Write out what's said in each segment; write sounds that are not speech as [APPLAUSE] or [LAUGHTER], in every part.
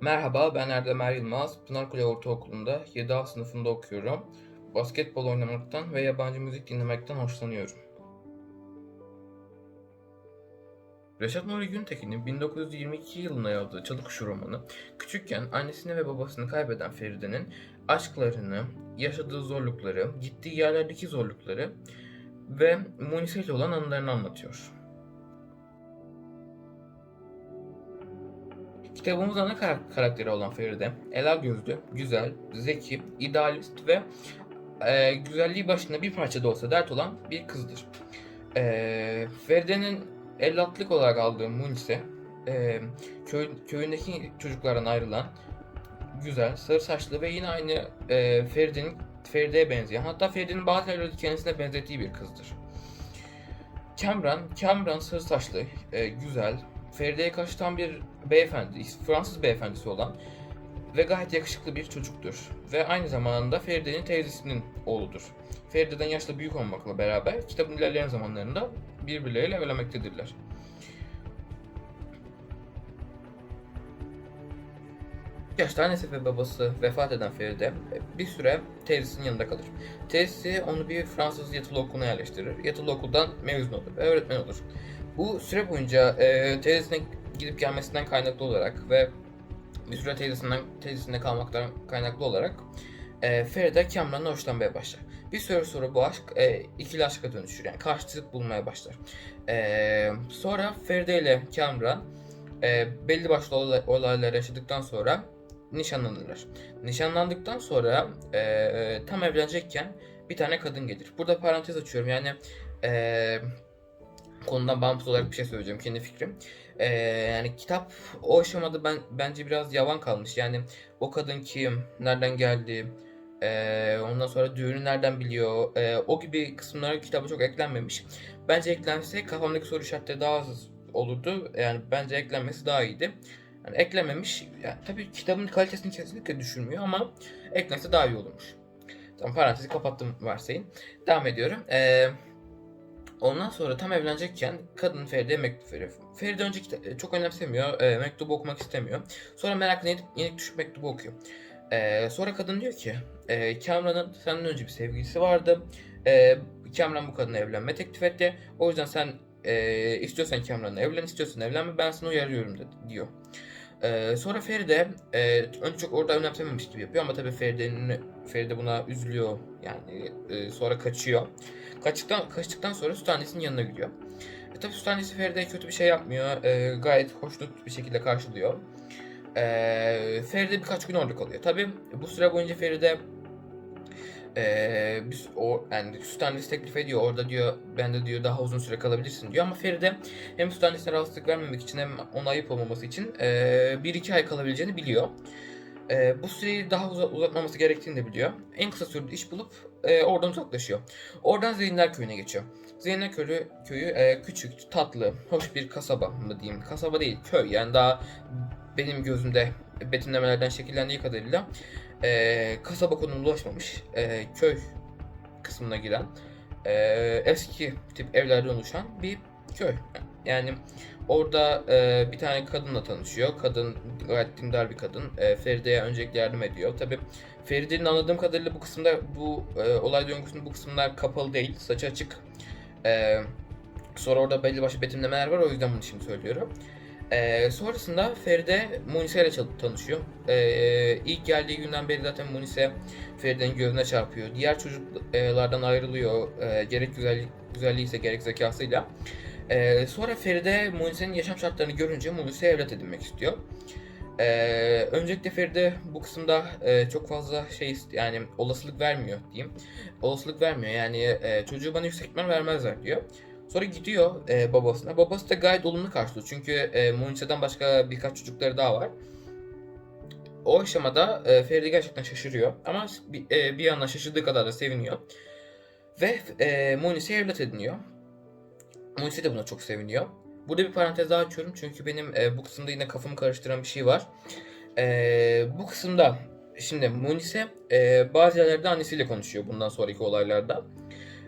Merhaba, ben Erdem Er Yılmaz. Pınarkule Ortaokulu'nda 7A sınıfında okuyorum. Basketbol oynamaktan ve yabancı müzik dinlemekten hoşlanıyorum. Reşat Nuri Güntekin'in 1922 yılında yazdığı Çalıkuş romanı, küçükken annesini ve babasını kaybeden Feride'nin aşklarını, yaşadığı zorlukları, gittiği yerlerdeki zorlukları ve Munise olan anılarını anlatıyor. Kitabımızın ana kar- karakteri olan Feride, ela gözlü, güzel, zeki, idealist ve e, güzelliği başında bir parça da olsa dert olan bir kızdır. E, Feride'nin evlatlık olarak aldığı Munise, e, köy, köyündeki çocuklardan ayrılan, güzel, sarı saçlı ve yine aynı e, Feride'nin Feride'ye benzeyen, hatta Feride'nin bazı yerlerde kendisine benzettiği bir kızdır. Cameron, Cameron sarı saçlı, e, güzel, Feride'ye karşı bir beyefendi, Fransız beyefendisi olan ve gayet yakışıklı bir çocuktur. Ve aynı zamanda Feride'nin teyzesinin oğludur. Feride'den yaşlı büyük olmakla beraber kitabın ilerleyen zamanlarında birbirleriyle evlenmektedirler. Yaşta annesi ve babası vefat eden Feride bir süre teyzesinin yanında kalır. Teyzesi onu bir Fransız yatılı okuluna yerleştirir. Yatılı okuldan mezun olur ve öğretmen olur. Bu süre boyunca e, teyzesine gidip gelmesinden kaynaklı olarak ve bir süre teyzesinden teyzesinde kalmaktan kaynaklı olarak e, Feride Cameron'la hoşlanmaya başlar. Bir süre sonra bu aşk e, ikili aşka dönüşür yani karşılık bulmaya başlar. E, sonra Feride ile Cameron e, belli başlı olay- olaylar yaşadıktan sonra nişanlanırlar. Nişanlandıktan sonra e, tam evlenecekken bir tane kadın gelir. Burada parantez açıyorum yani e, konudan bağımsız olarak bir şey söyleyeceğim kendi fikrim. Ee, yani kitap o aşamada ben bence biraz yavan kalmış. Yani o kadın kim, nereden geldi, ee, ondan sonra düğünü nereden biliyor, ee, o gibi kısımlara kitaba çok eklenmemiş. Bence eklense kafamdaki soru işaretleri daha az olurdu. Yani bence eklenmesi daha iyiydi. Yani eklememiş. Yani tabii kitabın kalitesini kesinlikle düşürmüyor ama eklense daha iyi olurmuş. Tamam parantezi kapattım varsayın. Devam ediyorum. Eee Ondan sonra tam evlenecekken kadın Feride'ye mektup veriyor. Feride önce kita- çok önemsemiyor, e, mektubu okumak istemiyor. Sonra merakla yenik, yenik düşüp mektubu okuyor. E, sonra kadın diyor ki, e, Cameron'ın senden önce bir sevgilisi vardı. E, Cameron bu kadına evlenme teklif etti. O yüzden sen e, istiyorsan Cameron'la evlen, istiyorsan evlenme ben sana uyarıyorum dedi, diyor. E, sonra Feride e, önce çok orada önemsememiş gibi yapıyor ama tabii Feride'nin Feride buna üzülüyor yani e, sonra kaçıyor. Kaçtıktan, kaçtıktan sonra süt yanına gidiyor. E tabi süt annesi Feride'ye kötü bir şey yapmıyor. E, gayet hoşnut bir şekilde karşılıyor. E, Feride birkaç gün orada kalıyor. Tabi bu süre boyunca Feride e, biz o yani süt annesi teklif ediyor. Orada diyor ben de diyor daha uzun süre kalabilirsin diyor. Ama Feride hem süt annesine rahatsızlık vermemek için hem ona ayıp olmaması için e, bir iki ay kalabileceğini biliyor. E, bu süreyi daha uza- uzatmaması gerektiğini de biliyor. En kısa sürede iş bulup e, oradan uzaklaşıyor. Oradan Zeynler Köyü'ne geçiyor. Zeynler Köyü, köyü e, küçük, tatlı, hoş bir kasaba mı diyeyim. Kasaba değil, köy. Yani daha benim gözümde betimlemelerden şekillendiği kadarıyla e, kasaba konumuna ulaşmamış e, köy kısmına giren e, eski tip evlerden oluşan bir köy. Yani orada e, bir tane kadınla tanışıyor. Kadın gayet dindar bir kadın. E, Feride'ye öncelikle yardım ediyor. Tabi Feride'nin anladığım kadarıyla bu kısımda bu e, olay döngüsünün bu kısımlar kapalı değil. Saçı açık. E, sonra orada belli başlı betimlemeler var o yüzden bunu şimdi söylüyorum. E, sonrasında Feride Munise ile tanışıyor. E, ilk geldiği günden beri zaten Munise Feride'nin gözüne çarpıyor. Diğer çocuklardan ayrılıyor. E, gerek güzellik, güzelliği ise gerek zekasıyla. E, sonra Feride Munise'nin yaşam şartlarını görünce Munise'ye evlat edinmek istiyor. Ee, öncelikle Feride bu kısımda e, çok fazla şey yani olasılık vermiyor diyeyim. Olasılık vermiyor yani e, çocuğu bana yüksek vermezler diyor. Sonra gidiyor e, babasına. Babası da gayet olumlu karşılıyor. Çünkü e, Munise'den başka birkaç çocukları daha var. O aşamada e, Feride gerçekten şaşırıyor. Ama bir, e, bir yandan şaşırdığı kadar da seviniyor. Ve e, Munise evlat ediniyor. Munise de buna çok seviniyor. Burada bir parantez daha açıyorum çünkü benim e, bu kısımda yine kafamı karıştıran bir şey var. E, bu kısımda şimdi Munise e, bazı yerlerde annesiyle konuşuyor bundan sonraki olaylarda.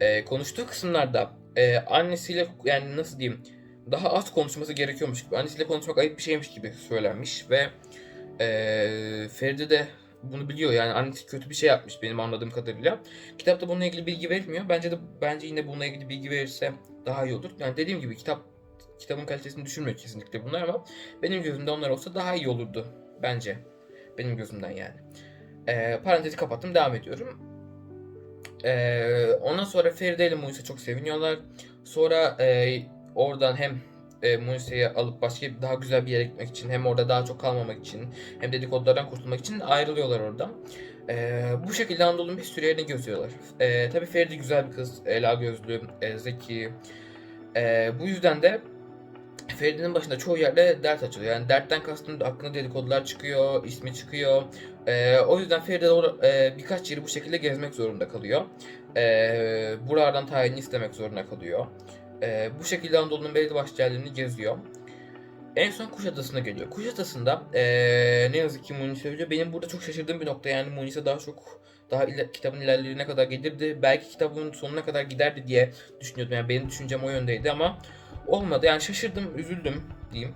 E, konuştuğu kısımlarda e, annesiyle yani nasıl diyeyim daha az konuşması gerekiyormuş gibi annesiyle konuşmak ayıp bir şeymiş gibi söylenmiş ve Ee, Feride de bunu biliyor yani annesi kötü bir şey yapmış benim anladığım kadarıyla. Kitapta bununla ilgili bilgi verilmiyor. Bence de bence yine bununla ilgili bilgi verirse daha iyi olur. Yani dediğim gibi kitap kitabın kalitesini düşürmüyor kesinlikle bunlar ama benim gözümde onlar olsa daha iyi olurdu bence. Benim gözümden yani. Ee, parantezi kapattım devam ediyorum. Ee, ondan sonra Feride ile Muise çok seviniyorlar. Sonra e, oradan hem e, Muise'yi alıp başka daha güzel bir yere gitmek için hem orada daha çok kalmamak için hem dedikodulardan kurtulmak için ayrılıyorlar oradan. Ee, bu şekilde Anadolu'nun bir sürü yerini geziyorlar. Ee, tabii Feride güzel bir kız, ela gözlü, e, zeki. Ee, bu yüzden de Feride'nin başında çoğu yerde dert açılıyor. Yani dertten kastım hakkında dedikodular çıkıyor, ismi çıkıyor. Ee, o yüzden Feride de or- e, birkaç yeri bu şekilde gezmek zorunda kalıyor. Ee, buralardan tayini istemek zorunda kalıyor. Ee, bu şekilde Anadolu'nun belli başlı yerlerini geziyor. En son Kuşadası'na geliyor. Kuşadası'nda ee, ne yazık ki Munise ölüyor. Benim burada çok şaşırdığım bir nokta yani Munise daha çok daha iler- kitabın ilerlerine kadar gelirdi. Belki kitabın sonuna kadar giderdi diye düşünüyordum. Yani benim düşüncem o yöndeydi ama olmadı. Yani şaşırdım, üzüldüm diyeyim.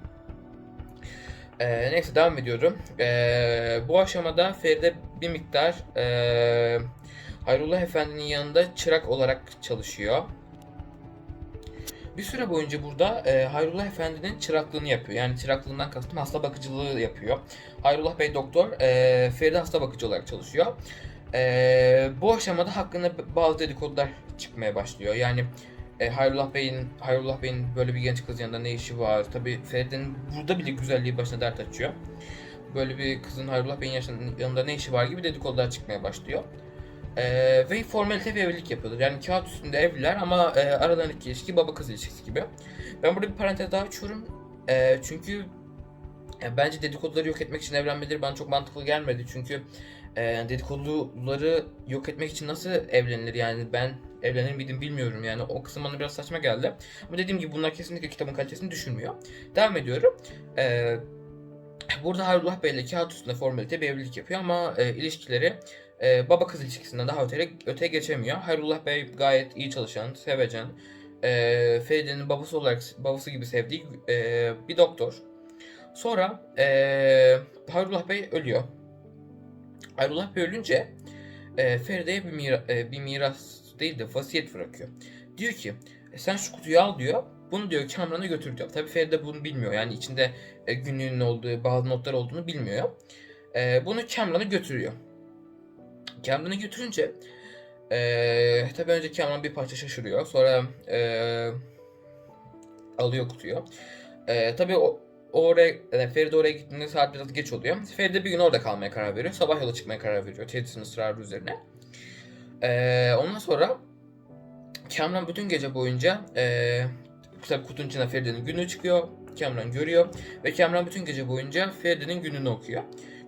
Ee, neyse devam ediyorum. Ee, bu aşamada Feride bir miktar ee, Hayrullah Efendi'nin yanında çırak olarak çalışıyor. Bir süre boyunca burada e, Hayrullah Efendi'nin çıraklığını yapıyor. Yani çıraklığından kastım hasta bakıcılığı yapıyor. Hayrullah Bey doktor, e, Feride hasta bakıcı olarak çalışıyor. E, bu aşamada hakkında bazı dedikodular çıkmaya başlıyor. Yani e, Hayrullah Bey'in Hayrullah Bey'in böyle bir genç kızın yanında ne işi var? Tabii Feride'nin burada bile güzelliği başına dert açıyor. Böyle bir kızın Hayrullah Bey'in yanında ne işi var gibi dedikodular çıkmaya başlıyor. Ee, ve formalite bir evlilik yapıyorlar. Yani kağıt üstünde evliler ama e, aralarındaki ilişki baba kız ilişkisi gibi. Ben burada bir parantez daha açıyorum. E, çünkü e, bence dedikoduları yok etmek için evlenmeleri bana çok mantıklı gelmedi. Çünkü e, dedikoduları yok etmek için nasıl evlenilir yani ben evlenir miydim bilmiyorum yani o kısım bana biraz saçma geldi. Ama dediğim gibi bunlar kesinlikle kitabın kalitesini düşürmüyor. Devam ediyorum. E, burada Hayrullah Bey ile kağıt üstünde formalite bir evlilik yapıyor ama e, ilişkileri e, baba kız ilişkisinden daha öteye, öteye geçemiyor. Hayrullah Bey gayet iyi çalışan, sevecen, e, Feride'nin babası olarak babası gibi sevdiği e, bir doktor. Sonra e, Hayrullah Bey ölüyor. Hayrullah Bey ölünce e, Feride'ye bir, mira- e, bir miras değil de vasiyet bırakıyor. Diyor ki "E, sen şu kutuyu al diyor. Bunu diyor Kamran'a götür diyor. Tabii Feride bunu bilmiyor. Yani içinde e, günlüğün olduğu, bazı notlar olduğunu bilmiyor. E, bunu Kamran'a götürüyor. Kamran'a götürünce eee tabi önce Kamran bir parça şaşırıyor. Sonra eee alıyor kutuyu. Eee tabi o o oraya, yani Feride oraya gittiğinde saat biraz geç oluyor. Feride bir gün orada kalmaya karar veriyor. Sabah yola çıkmaya karar veriyor. Tedris'in ısrarı üzerine. Eee ondan sonra Kamran bütün gece boyunca tabi kutunun içine Feride'nin günlüğü çıkıyor. Kamran görüyor. Ve Kamran bütün gece boyunca Feride'nin gününü okuyor.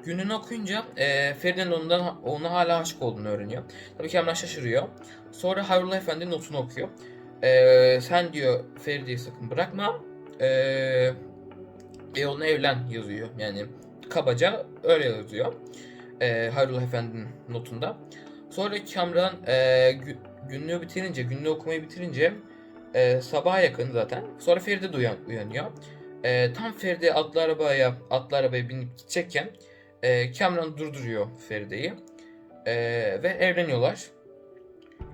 Gününü okuyunca e, Feride'nin ondan, ona hala aşık olduğunu öğreniyor. Tabii Kamran şaşırıyor. Sonra Hayrullah Efendi notunu okuyor. E, sen diyor Feride'yi sakın bırakma. E, e onunla evlen yazıyor. Yani kabaca öyle yazıyor. E, Hayrullah Efendi'nin notunda. Sonra Kamran e, gü- günlüğü bitirince, günlüğü okumayı bitirince e, sabaha yakın zaten. Sonra Feride de uyan, uyanıyor. E, tam Feride atlı arabaya, atlı arabaya binip gidecekken e, Cameron durduruyor Feride'yi E, ve evleniyorlar.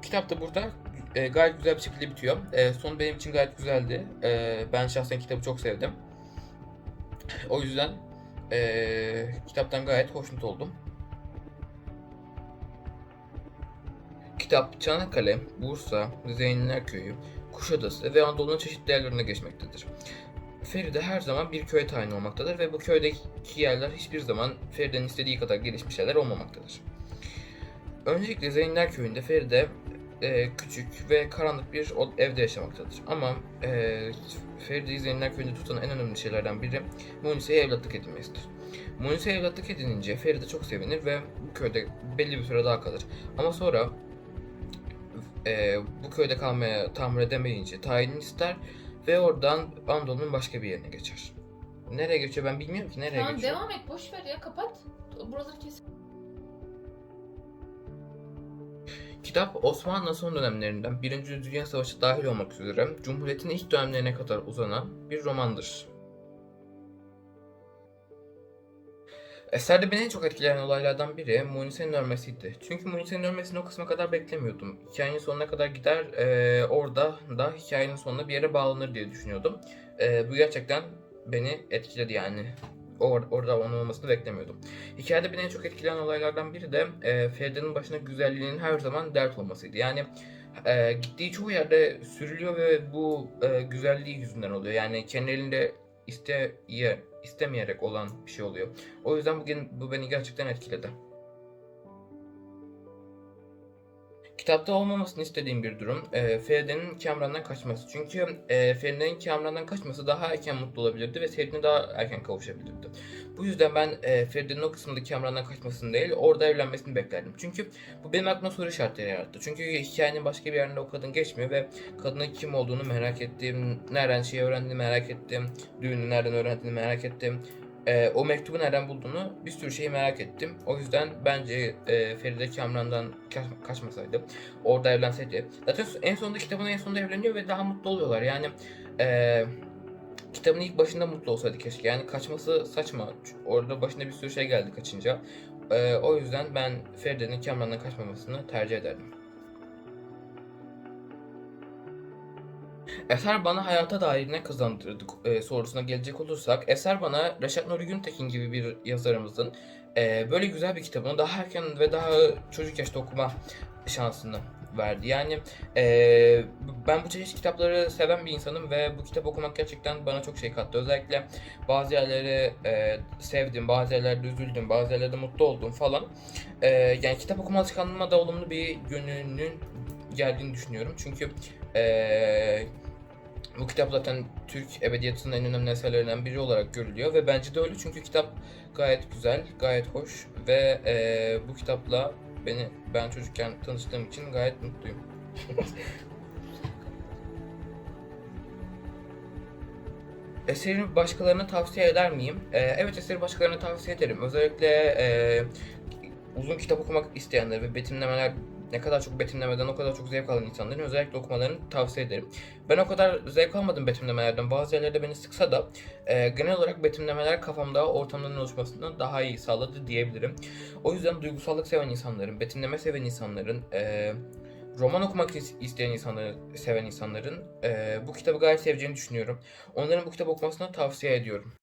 Kitap da burada e, gayet güzel bir şekilde bitiyor. E, sonu benim için gayet güzeldi. E, ben şahsen kitabı çok sevdim. O yüzden e, kitaptan gayet hoşnut oldum. Kitap Çanakkale, Bursa, Zeynler Köyü, Kuşadası ve Anadolu'nun çeşitli yerlerine geçmektedir. Feride her zaman bir köye tayin olmaktadır ve bu köydeki yerler hiçbir zaman Feride'nin istediği kadar gelişmiş yerler olmamaktadır. Öncelikle Zeynler Köyü'nde Feride e, küçük ve karanlık bir evde yaşamaktadır. Ama e, Feride'yi Zeynler Köyü'nde tutan en önemli şeylerden biri Munise'ye evlatlık edinmesidir. Munise'ye evlatlık edinince Feride çok sevinir ve bu köyde belli bir süre daha kalır. Ama sonra e, bu köyde kalmaya tahammül edemeyince tayinini ister ve oradan Anadolu'nun başka bir yerine geçer. Nereye geçiyor ben bilmiyorum ki nereye Tamam geçiyor. devam et boş ver ya kapat. Buraları kes. Kitap Osmanlı son dönemlerinden 1. Dünya Savaşı dahil olmak üzere Cumhuriyet'in ilk dönemlerine kadar uzanan bir romandır. Eserde beni en çok etkileyen olaylardan biri Munise'nin ölmesiydi. Çünkü Munise'nin ölmesini o kısma kadar beklemiyordum. Hikayenin sonuna kadar gider, eee, orada da hikayenin sonuna bir yere bağlanır diye düşünüyordum. Eee, bu gerçekten beni etkiledi yani. Or- orada onun olmasını beklemiyordum. Hikayede beni en çok etkileyen olaylardan biri de eee Feride'nin başına güzelliğinin her zaman dert olmasıydı. Yani eee, gittiği çoğu yerde sürülüyor ve bu eee, güzelliği yüzünden oluyor. Yani kendi elinde isteye, istemeyerek olan bir şey oluyor. O yüzden bugün bu beni gerçekten etkiledi. Kitapta olmamasını istediğim bir durum e, Feride'nin Kamran'dan kaçması. Çünkü e, Feride'nin Kamran'dan kaçması daha erken mutlu olabilirdi ve sevdiğine daha erken kavuşabilirdi. Bu yüzden ben e, Feride'nin o kısımda Kamran'dan kaçmasını değil, orada evlenmesini beklerdim. Çünkü bu benim aklıma soru işaretleri yarattı. Çünkü hikayenin başka bir yerinde o kadın geçmiyor ve kadının kim olduğunu merak ettim, nereden şey öğrendiğini merak ettim, düğünü nereden öğrendiğini merak ettim. Ee, o mektubu nereden bulduğunu bir sürü şeyi merak ettim. O yüzden bence e, Feride Kamran'dan kaç- kaçmasaydı, orada evlenseydi. Zaten en sonunda kitabın en sonunda evleniyor ve daha mutlu oluyorlar. Yani e, kitabın ilk başında mutlu olsaydı keşke. Yani kaçması saçma. Orada başına bir sürü şey geldi kaçınca. E, o yüzden ben Feride'nin Kamran'dan kaçmamasını tercih ederdim. Eser bana hayata dair ne kazandırdı e, sorusuna gelecek olursak, Eser bana Reşat Nuri Güntekin gibi bir yazarımızın e, böyle güzel bir kitabını daha erken ve daha çocuk yaşta okuma şansını verdi. Yani e, ben bu çeşit kitapları seven bir insanım ve bu kitap okumak gerçekten bana çok şey kattı. Özellikle bazı yerleri e, sevdim, bazı yerlerde üzüldüm, bazı yerlerde mutlu oldum falan. E, yani kitap okuma alışkanlığıma da olumlu bir yönünün geldiğini düşünüyorum. Çünkü e, bu kitap zaten Türk edebiyatının en önemli eserlerinden biri olarak görülüyor ve bence de öyle çünkü kitap gayet güzel, gayet hoş ve eee, bu kitapla beni ben çocukken tanıştığım için gayet mutluyum. [LAUGHS] Eseri başkalarına tavsiye eder miyim? Eee, evet eseri başkalarına tavsiye ederim. Özellikle eee, uzun kitap okumak isteyenler ve betimlemeler ne kadar çok betimlemeden o kadar çok zevk alan insanların özellikle okumalarını tavsiye ederim. Ben o kadar zevk almadım betimlemelerden. Bazı yerlerde beni sıksa da e, genel olarak betimlemeler kafamda ortamların oluşmasını daha iyi sağladı diyebilirim. O yüzden duygusallık seven insanların, betimleme seven insanların, e, roman okumak is- isteyen insanları seven insanların e, bu kitabı gayet seveceğini düşünüyorum. Onların bu kitabı okumasını tavsiye ediyorum.